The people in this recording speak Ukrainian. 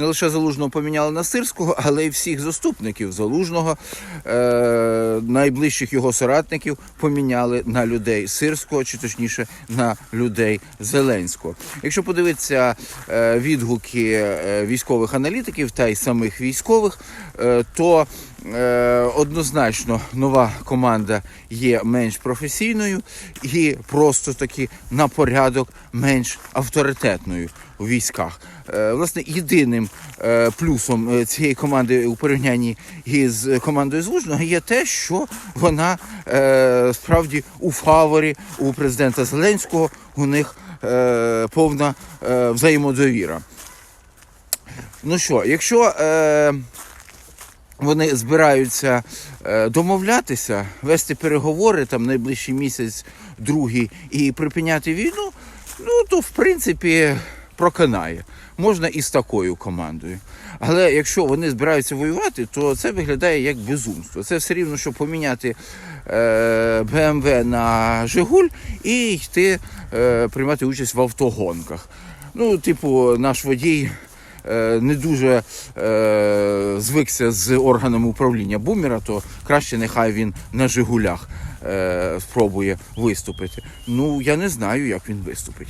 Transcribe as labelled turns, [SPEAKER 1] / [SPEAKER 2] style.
[SPEAKER 1] не лише залужного поміняли на сирського, але й всіх заступників залужного, е, найближчих його соратників поміняли на людей сирського, чи точніше на людей Зеленського. Якщо подивитися е, відгуки е, військових аналітиків та й самих військових, е, то однозначно нова команда є менш професійною і просто таки на порядок менш авторитетною у військах. Е, Власне, єдиним е, плюсом е, цієї команди у порівнянні із командою Злужного є те, що вона е, справді у фаворі у президента Зеленського. У них е, повна е, взаємодовіра. Ну що, якщо е, вони збираються е, домовлятися, вести переговори там найближчий місяць, другий і припиняти війну, ну то в принципі проканає. Можна і з такою командою. Але якщо вони збираються воювати, то це виглядає як безумство. Це все рівно, що поміняти е, БМВ на Жигуль і йти е, приймати участь в автогонках. Ну, типу, наш водій не дуже е, звикся з органами управління бумера, то краще нехай він на Жигулях е, спробує виступити. Ну, я не знаю, як він виступить.